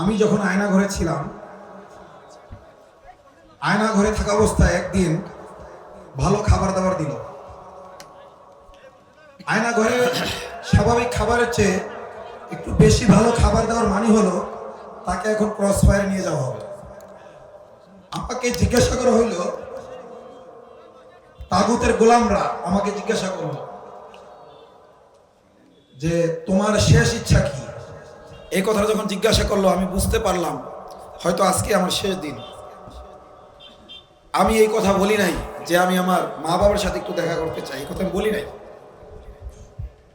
আমি যখন আয়না ঘরে ছিলাম আয়না ঘরে থাকা অবস্থায় একদিন ভালো খাবার দাবার দিল। আয়না ঘরে স্বাভাবিক খাবারের চেয়ে একটু বেশি ভালো খাবার দেওয়ার মানে হলো তাকে এখন ক্রস ফায়ারে নিয়ে যাওয়া হবে। আমাকে জিজ্ঞাসা করা হইল, তাগুতের গোলামরা আমাকে জিজ্ঞাসা করল যে, তোমার শেষ ইচ্ছা কি? এই কথাটা যখন জিজ্ঞাসা করল, আমি বুঝতে পারলাম, হয়তো আজকে আমার শেষ দিন। আমি এই কথা বলি নাই যে আমি আমার মা বাবার সাথে একটু দেখা করতে চাই, এই কথা আমি বলি নাই।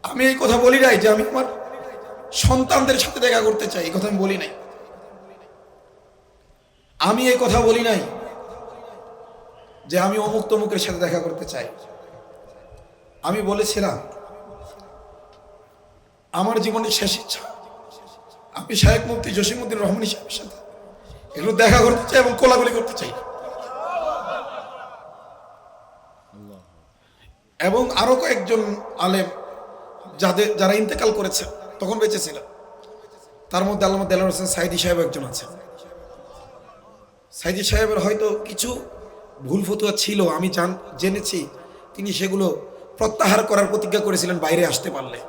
আমি এই কথা বলি নাই যে আমি আমার সন্তানদের সাথে দেখা করতে চাই, এই কথা আমি বলি নাই। আমি এই কথা বলি নাই যে আমি অমুক তমুকের সাথে দেখা করতে চাই। আমি বলেছিলাম, আমার জীবনের শেষ ইচ্ছা আমি শাহেক মুফতি জসিমুদ্দিন রহমানি সাহেবের সাথে। এগুলো দেখা করতে চাই এবং কোলাগুলি করতে চাই। এবং আরও কয়েকজন আলেম যাদের যারা ইন্তেকাল করেছে, তখন বেঁচে ছিল তার মধ্যে আল্লাহ দেলার হোসেন সাইদি সাহেব একজন আছে সাইদি সাহেবের হয়তো কিছু ভুল ফতুয়া ছিল, আমি জান জেনেছি। তিনি সেগুলো প্রত্যাহার করার প্রতিজ্ঞা করেছিলেন, বাইরে আসতে পারলে।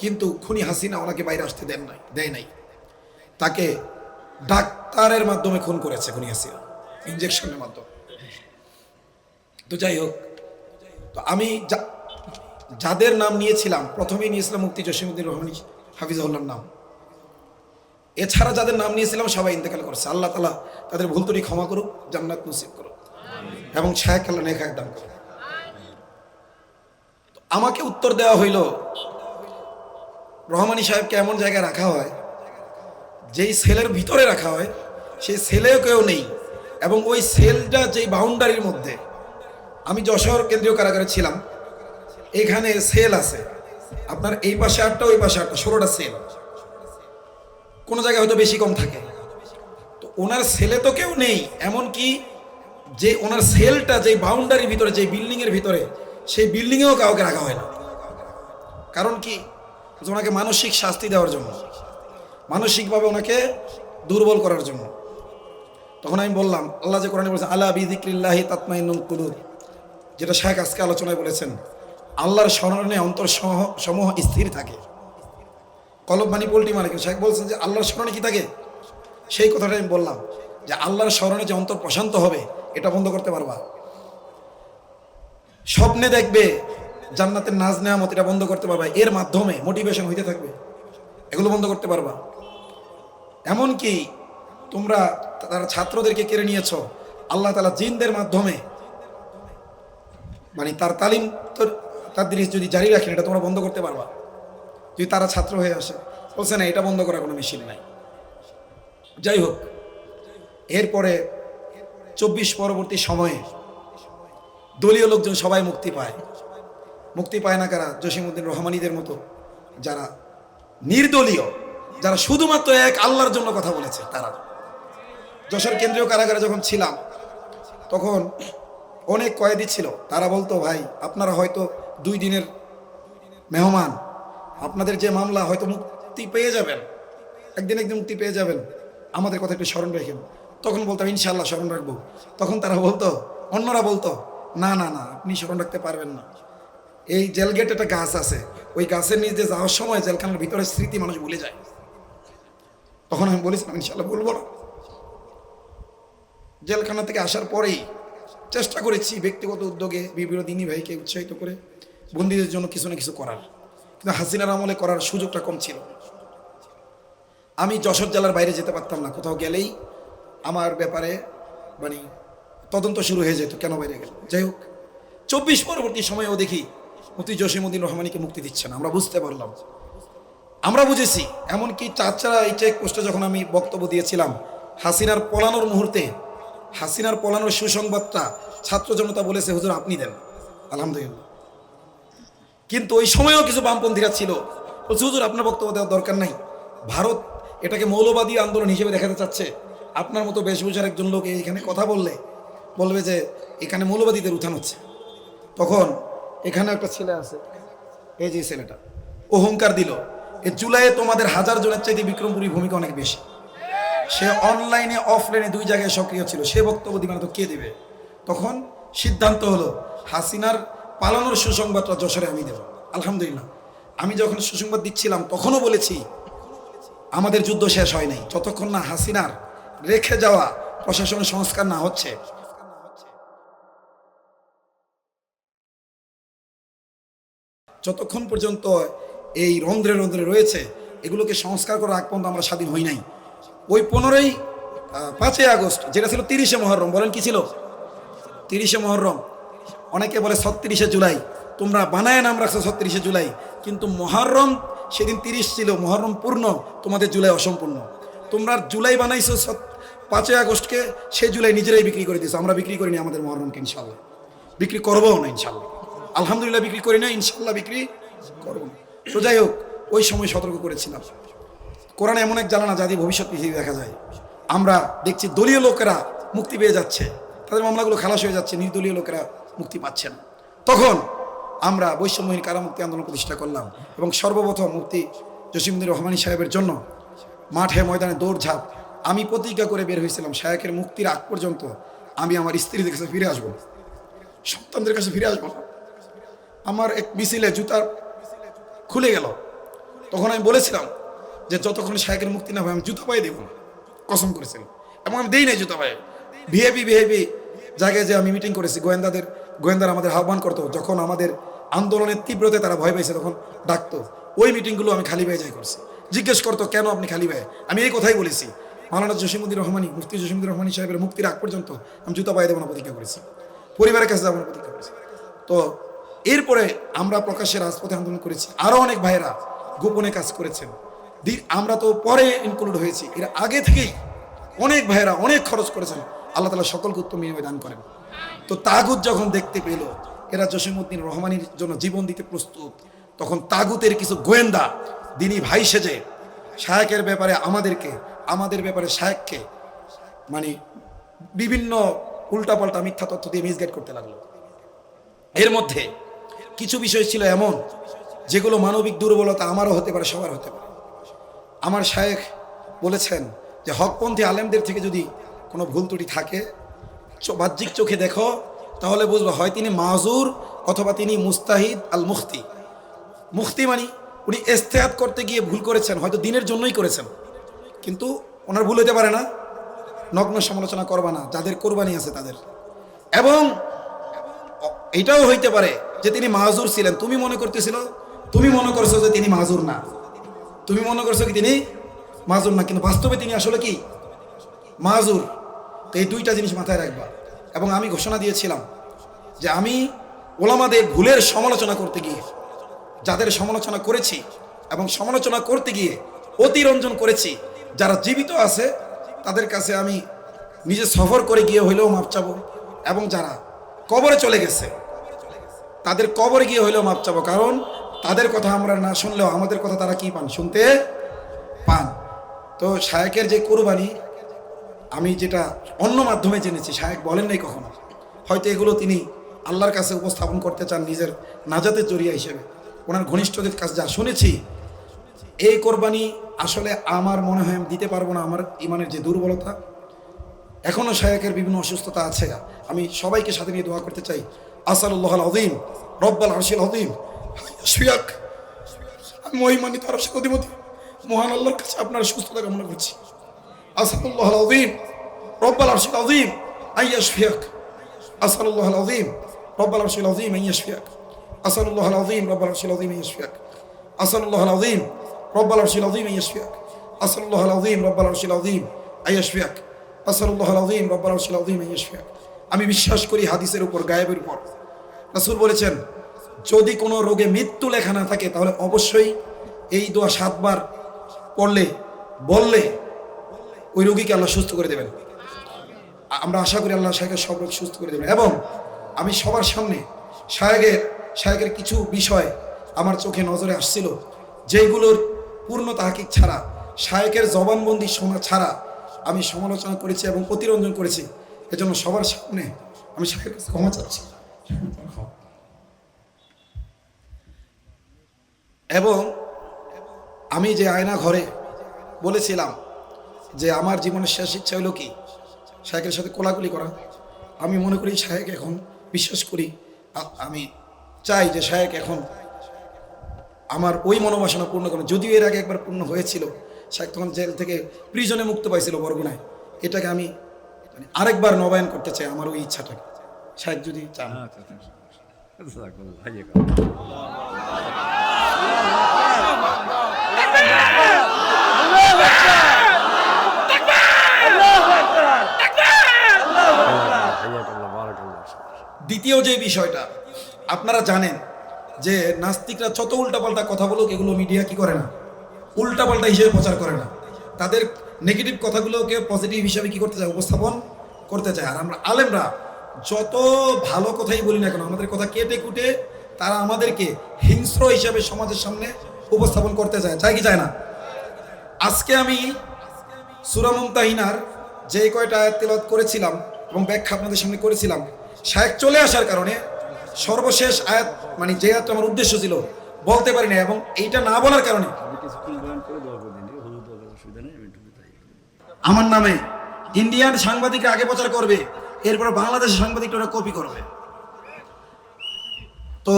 কিন্তু খুনি হাসিনা ওনাকে বাইরে আসতে দেন নাই, দেয় নাই। তাকে ডাক্তারের মাধ্যমে খুন করেছে খুনি হাসিনা ইঞ্জেকশনের মাধ্যমে। তো যাই হোক, তো আমি যাদের নাম নিয়েছিলাম, প্রথমেই নিয়েছিলাম মুক্তি জসিমুদ্দিন রহমানি হাফিজাউল্লার নাম। এছাড়া যাদের নাম নিয়েছিলাম, সবাই ইন্তেকাল করেছে। আল্লাহ তালা তাদের ভুল ত্রুটি ক্ষমা করুক, জান্নাত নসিব করুক। এবং শাহেক আল্লাহ নেখা দান করুক। আমাকে উত্তর দেওয়া হইল রহমানি সাহেবকে এমন জায়গায় রাখা হয়, যেই সেলের ভিতরে রাখা হয়, সেই সেলেও কেউ নেই। এবং ওই সেলটা যেই বাউন্ডারির মধ্যে, আমি যশোর কেন্দ্রীয় কারাগারে ছিলাম, এখানে সেল আছে। আপনার এই পাশে আটটা, ওই পাশে আটটা, ষোলোটা সেল। কোনো জায়গায় হয়তো বেশি কম থাকে। তো ওনার সেলে তো কেউ নেই এমন কি যে ওনার সেলটা যে বাউন্ডারির ভিতরে যে বিল্ডিংয়ের ভিতরে, সেই বিল্ডিংয়েও কাউকে রাখা হয় না। কারণ কি? ওনাকে মানসিক শাস্তি দেওয়ার জন্য, মানসিকভাবে ওনাকে দুর্বল করার জন্য। তখন আমি বললাম, আল্লাহ যে কোরআনে বলেছেন আল্লাহ বিদিক্রিল্লাহি তাতমাইনুল যেটা শেখ আজকে আলোচনায় বলেছেন, আল্লাহর স্মরণে অন্তর সমূহ- স্থির থাকে। কলব মানি পোল্টি মানে? শেখ বলছেন যে আল্লাহর স্মরণে কি থাকে? সেই কথাটা আমি বললাম, যে আল্লাহর স্মরণে যে অন্তর প্রশান্ত হবে, এটা বন্ধ করতে পারবা। স্বপ্নে দেখবে জান্নাতের নাজ নেয়ামত এটা বন্ধ করতে পারবা, এর মাধ্যমে মোটিভেশন হইতে থাকবে। এগুলো বন্ধ করতে পারবা। এমনকি তোমরা তারা ছাত্রদেরকে কেড়ে নিয়েছ, আল্লাহ তালা জিনদের মাধ্যমে। মানে তার তালিম তোর জিনিস যদি জারি রাখেন, এটা তোমরা বন্ধ করতে পারবা। যদি তারা ছাত্র হয়ে আসে, বলছে না, এটা বন্ধ করার কোনো মেশিন নাই। যাই হোক, এরপরে চব্বিশ পরবর্তী সময়ে দলীয় লোকজন সবাই মুক্তি পায়। মুক্তি পায় না কারা? জসিমুদ্দিন রহমানিদের মতো যারা নির্দলীয়, যারা শুধুমাত্র এক আল্লাহর জন্য কথা বলেছে, তারা। যশোর কেন্দ্রীয় কারাগারে যখন ছিলাম, তখন অনেক কয়েদি ছিল। তারা বলতো, ভাই, আপনারা হয়তো দুই দিনের মেহমান। আপনাদের যে মামলা, হয়তো মুক্তি পেয়ে যাবেন। একদিন একদিন মুক্তি পেয়ে যাবেন। আমাদের কথা একটু স্মরণ রেখেন। তখন বলতাম ইনশাল্লাহ স্মরণ রাখব। তখন তারা বলতো, অন্যরা বলতো, না না না, আপনি স্মরণ রাখতে পারবেন না। এই জেল গেট একটা গাছ আছে। ওই গাছের নিচে যাওয়ার সময় জেলখানার ভিতরে স্মৃতি মানুষ ভুলে যায়। তখন আমি বলেছিলাম ইনশাল্লাহ বলব না। জেলখানা থেকে আসার পরেই চেষ্টা করেছি ব্যক্তিগত উদ্যোগে, বিভিন্ন দিনী ভাইকে উৎসাহিত করে, বন্দীদের জন্য কিছু না কিছু করার। কিন্তু হাসিনার আমলে করার সুযোগটা কম ছিল। আমি যশোর জেলার বাইরে যেতে পারতাম না, কোথাও গেলেই আমার ব্যাপারে মানে তদন্ত শুরু হয়ে যেত, কেন বাইরে গেল যাই হোক, চব্বিশ পরবর্তী সময়েও দেখি মুফতি জসিমুদ্দিন রহমানিকে মুক্তি দিচ্ছে না, আমরা বুঝতে পারলাম। আমরা বুঝেছি, এমনকি চাচারা এই চেক পোস্টে যখন আমি বক্তব্য দিয়েছিলাম, হাসিনার পলানোর মুহূর্তে, হাসিনার পলানোর সুসংবাদটা ছাত্র জনতা বলেছে, হুজুর, আপনি দেন। আলহামদুলিল্লাহ। কিন্তু ওই সময়েও কিছু বামপন্থীরা ছিল, বলছে, হুজুর, আপনার বক্তব্য দেওয়ার দরকার নাই। ভারত এটাকে মৌলবাদী আন্দোলন হিসেবে দেখাতে চাচ্ছে। আপনার মতো বেশভূষার একজন লোক এখানে কথা বললে, বলবে যে, এখানে মৌলবাদীদের উত্থান হচ্ছে। তখন এখানে একটা ছেলে আছে। এই যে ছেলেটা। অহংকার দিল। এই জুলাইয়ে তোমাদের হাজার জনের চাইতে বিক্রমপুরী ভূমিকা অনেক বেশি। সে অনলাইনে অফলাইনে দুই জায়গায় সক্রিয় ছিল। সে বক্তব্য দিবে না তো কে দেবে? তখন সিদ্ধান্ত হলো, হাসিনার পালানোর সুসংবাদটা যশোরে আমি দেব। আলহামদুলিল্লাহ। আমি যখন সুসংবাদ দিচ্ছিলাম, তখনও বলেছি, আমাদের যুদ্ধ শেষ হয় নাই। যতক্ষণ না হাসিনার রেখে যাওয়া প্রশাসনের সংস্কার না হচ্ছে যতক্ষণ পর্যন্ত এই রন্ধ্রে রন্ধ্রে রয়েছে, এগুলোকে সংস্কার করার আগ পর্যন্ত আমরা স্বাধীন হই নাই। ওই পনেরোই পাঁচই আগস্ট, যেটা ছিল তিরিশে মহরম, বলেন কি ছিল? তিরিশে মহরম। অনেকে বলে ছত্রিশে জুলাই। তোমরা বানায় নাম রাখছো ছত্রিশে জুলাই। কিন্তু মহরম সেদিন তিরিশ ছিল, মহরম পূর্ণ, তোমাদের জুলাই অসম্পূর্ণ। তোমরা জুলাই বানাইছো পাঁচই আগস্টকে সে জুলাই নিজেরাই বিক্রি করে দিয়েছ। আমরা বিক্রি করিনি আমাদের মহরমকে ইনশাল্লাহ বিক্রি করব না ইনশাল্লাহ আলহামদুলিল্লাহ বিক্রি করি না ইনশাল্লাহ বিক্রি করব। তো যাই হোক, ওই সময় সতর্ক করেছিলাম। কোরআন এমন এক জ্বালানা যা দিয়ে ভবিষ্যৎ পৃথিবী দেখা যায়। আমরা দেখছি দলীয় লোকেরা মুক্তি পেয়ে যাচ্ছে। তাদের মামলাগুলো খালাস হয়ে যাচ্ছে, নির্দলীয় লোকেরা মুক্তি পাচ্ছে না। তখন আমরা বৈষম্যহীন কারামুক্তি আন্দোলন প্রতিষ্ঠা করলাম এবং সর্বপ্রথম মুক্তি জসিমুদ্দিন রহমানী সাহেবের জন্য মাঠে ময়দানে দৌড়ঝাঁপ আমি প্রতিজ্ঞা করে বের হয়েছিলাম, শায়কের মুক্তির আগ পর্যন্ত আমি আমার স্ত্রীদের কাছে ফিরে আসব। সন্তানদের কাছে ফিরে আসব না। আমার এক মিছিলে জুতার খুলে গেল। তখন আমি বলেছিলাম যে, যতক্ষণ শায়কের মুক্তি না হয়, আমি জুতা পায়ে দেবো কসম করেছিলাম এবং আমি দিই নাই জুতা পায়ে। ভিএপি ভিএপি জায়গায় যে আমি মিটিং করেছি, গোয়েন্দাদের, গোয়েন্দারা আমাদের আহ্বান করতো, যখন আমাদের আন্দোলনের তীব্রতে তারা ভয় পেয়েছে তখন ডাকতো। ওই মিটিংগুলো আমি খালি ভাই যাই করছি। জিজ্ঞেস করতো, কেন আপনি খালি ভাই আমি এই কথাই বলেছি। মালানা জসিমুদ্দিন রহমানি, মুফতি জসিমুদ্দিন রহমানি সাহেবের মুক্তির আগ পর্যন্ত আমি জুতা পায়ে দেবো না প্রতিজ্ঞা করেছি। পরিবারের কাছে যাব না প্রতিজ্ঞা করেছি। তো এরপরে আমরা প্রকাশ্যে রাজপথে আন্দোলন করেছি। আরও অনেক ভাইয়েরা গোপনে কাজ করেছেন। আমরা তো পরে ইনক্লুড হয়েছি। এর আগে থেকেই অনেক ভাইয়েরা অনেক খরচ করেছেন। আল্লাহ তালা সকলকে উত্তম বিনিময় দান করেন। তো তাগুত যখন দেখতে পেল, এরা জসিমুদ্দিন রহমানির জন্য জীবন দিতে প্রস্তুত, তখন তাগুতের কিছু গোয়েন্দা দিনই ভাই সেজে শায়েকের ব্যাপারে আমাদেরকে, আমাদের ব্যাপারে শায়েককে মানে বিভিন্ন উল্টাপাল্টা মিথ্যা তথ্য দিয়ে মিসগাইড করতে লাগল। এর মধ্যে কিছু বিষয় ছিল এমন, যেগুলো মানবিক দুর্বলতা আমারও হতে পারে, সবার হতে পারে। আমার শায়েখ বলেছেন যে, হকপন্থী আলেমদের থেকে যদি কোনো ভুল ত্রুটি থাকে বাহ্যিক চোখে দেখো, তাহলে বুঝব হয় তিনি মাজুর অথবা তিনি মুস্তাহিদ আল মুফতি মুফতি মানি উনি এস্তেহাত করতে গিয়ে ভুল করেছেন, হয়তো দিনের জন্যই করেছেন। কিন্তু ওনার ভুল হতে পারে না। নগ্ন সমালোচনা করবা না, যাদের কোরবানি আছে তাদের। এবং এটাও হইতে পারে যে তিনি মাজুর ছিলেন। তুমি মনে করতেছিল, তুমি মনে করছ যে তিনি মাজুর না। তুমি মনে করছ কি তিনি মাজুর না, কিন্তু বাস্তবে তিনি আসলে কি? মাজুর তো এই দুইটা জিনিস মাথায় রাখবা। এবং আমি ঘোষণা দিয়েছিলাম যে আমি ওলামাদের ভুলের সমালোচনা করতে গিয়ে, যাদের সমালোচনা করেছি এবং সমালোচনা করতে গিয়ে অতিরঞ্জন করেছি, যারা জীবিত আছে, তাদের কাছে আমি নিজে সফর করে গিয়ে হইলেও মাপ চাবো। এবং যারা কবরে চলে গেছে তাদের কবরে গিয়ে হইলেও মাপ চাবো, কারণ তাদের কথা আমরা না শুনলেও আমাদের কথা তারা কি পান? শুনতে পান। তো শায়েকের যে কোরবানি, আমি যেটা অন্য মাধ্যমে জেনেছি, শায়েক বলেন নাই কখনো। হয়তো এগুলো তিনি আল্লাহর কাছে উপস্থাপন করতে চান নিজের নাজাতের জরিয়া হিসেবে। ওনার ঘনিষ্ঠদের কাছে যা শুনেছি, এই কোরবানি আসলে আমার মনে হয় আমি দিতে পারব না, আমার ইমানের যে দুর্বলতা। এখনও শায়কের বিভিন্ন অসুস্থতা আছে। আমি সবাইকে সাথে নিয়ে দোয়া করতে চাই। আসালুল্লাহ আদিম রব্বাল আরশিল আদিম সুয়াক আমি মহিমানিত আরশের অধিপতি মহান আল্লাহর কাছে আপনার সুস্থতা কামনা করছি আসাদুল্লাহ আদিম রব্বাল আরশিল আদিম আইয়াস ফিয়াক আসাদুল্লাহ আদিম রব্বাল আরশিল আদিম আইয়াস ফিয়াক আসাদুল্লাহ আদিম রব্বাল আরশিল আদিম আইয়াস ফিয়াক আসাদুল্লাহ আদিম রব্বাল আরশিল আদিম আইয়াস ফিয়াক আসাদুল্লাহ আদিম রব্বাল আরশিল আদিম আইয়াস ফিয়াক আসাদুল্লাহ আদিম রব্বাল আরশিল আদিম আইয়াস ফিয়াক আমি বিশ্বাস করি হাদিসের উপর, গায়েবের উপর। রাসূল বলেছেন, যদি কোনো রোগে মৃত্যু লেখা না থাকে, তাহলে অবশ্যই এই দোয়া সাতবার পড়লে, বললে ওই রোগীকে আল্লাহ সুস্থ করে দেবেন। আমরা আশা করি আল্লাহ শাহেকের সব রোগ সুস্থ করে দেবেন। এবং আমি সবার সামনে শাহেকের শাহেকের কিছু বিষয় আমার চোখে নজরে আসছিল যেগুলোর পূর্ণ তাহাকিক ছাড়া শাহেকের জবানবন্দি শোনা ছাড়া আমি সমালোচনা করেছি এবং প্রতিরঞ্জন করেছি। এজন্য সবার সামনে আমি শাহের কাছে ক্ষমা চাচ্ছি। এবং আমি যে আয়না ঘরে বলেছিলাম যে আমার জীবনের শেষ ইচ্ছা হলো কি? শাহেকের সাথে কোলাকুলি করা। আমি মনে করি শাহেক এখন বিশ্বাস করি আমি চাই যে শাহেক এখন আমার ওই মনোবাসনা পূর্ণ করেন। যদিও এর আগে একবার পূর্ণ হয়েছিল শাহেক তখন জেল থেকে প্রিজনে মুক্ত পাইছিল বরগুনায়। এটাকে আমি মানে আরেকবার নবায়ন করতে চাই আমার ওই ইচ্ছাটাকে শাহেক যদি চান। আচ্ছা আচ্ছা বারাকাল্লাহ দ্বিতীয় যে বিষয়টা আপনারা জানেন যে নাস্তিকরা যত উল্টাপাল্টা কথা বলুক এগুলো মিডিয়া কি করে না? উল্টাপাল্টা হিসেবে প্রচার করে না। তাদের নেগেটিভ কথাগুলোকে পজিটিভ হিসাবে কি করতে চায়? উপস্থাপন করতে চায়। আর আমরা আলেমরা যত ভালো কথাই বলি না কেন, আমাদের কথা কেটে কুটে তারা আমাদেরকে হিংস্র হিসাবে সমাজের সামনে উপস্থাপন করতে চায়। চায় কি চায় না? আজকে আমি সুরা মুমতাহিনার যে কয়টা আয়াত তেলাওয়াত করেছিলাম এবং ব্যাখ্যা আপনাদের সামনে করেছিলাম শায়েক চলে আসার কারণে সর্বশেষ আয়াত মানে যে আয়াতটা আমার উদ্দেশ্য ছিল, বলতে পারি না এবং এইটা না বলার কারণে আমার নামে ইন্ডিয়ান সাংবাদিকরা আগে প্রচার করবে, এরপর বাংলাদেশের সাংবাদিকরা ওরা কপি করবে। তো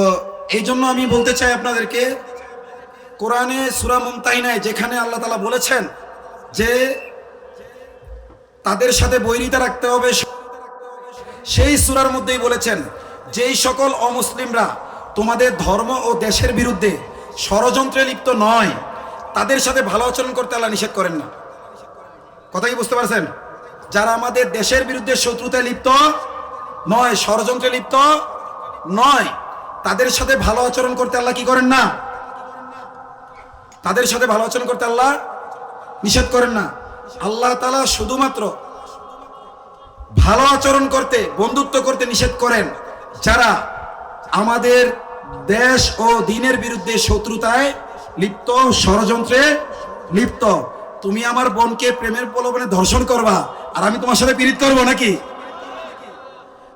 এই জন্য আমি বলতে চাই আপনাদেরকে, কোরআনে সুরা মুমতাহিনায় যেখানে আল্লাহ তালা বলেছেন যে তাদের সাথে বৈরিতা রাখতে হবে, সেই সুরার মধ্যেই বলেছেন, যেই সকল অমুসলিমরা তোমাদের ধর্ম ও দেশের বিরুদ্ধে ষড়যন্ত্রে লিপ্ত নয়, তাদের সাথে ভালো আচরণ করতে আল্লাহ নিষেধ করেন না। কথা কি বুঝতে পারছেন? যারা আমাদের দেশের বিরুদ্ধে শত্রুতায় লিপ্ত, নয়, ষড়যন্ত্রে লিপ্ত, নয়, তাদের সাথে ভালো আচরণ করতে আল্লাহ কি করেন না? তাদের সাথে ভালো আচরণ করতে আল্লাহ নিষেধ করেন না। আল্লাহ তালা শুধুমাত্র ভালো আচরণ করতে, বন্ধুত্ব করতে নিষেধ করেন। যারা আমাদের দেশ ও দিনের বিরুদ্ধে শত্রুতায় লিপ্ত, ষড়যন্ত্রে লিপ্ত তুমি আমার বোনকে প্রেমের প্রলোভনে ধর্ষণ করবা আর আমি তোমার সাথে পীড়িত করব নাকি?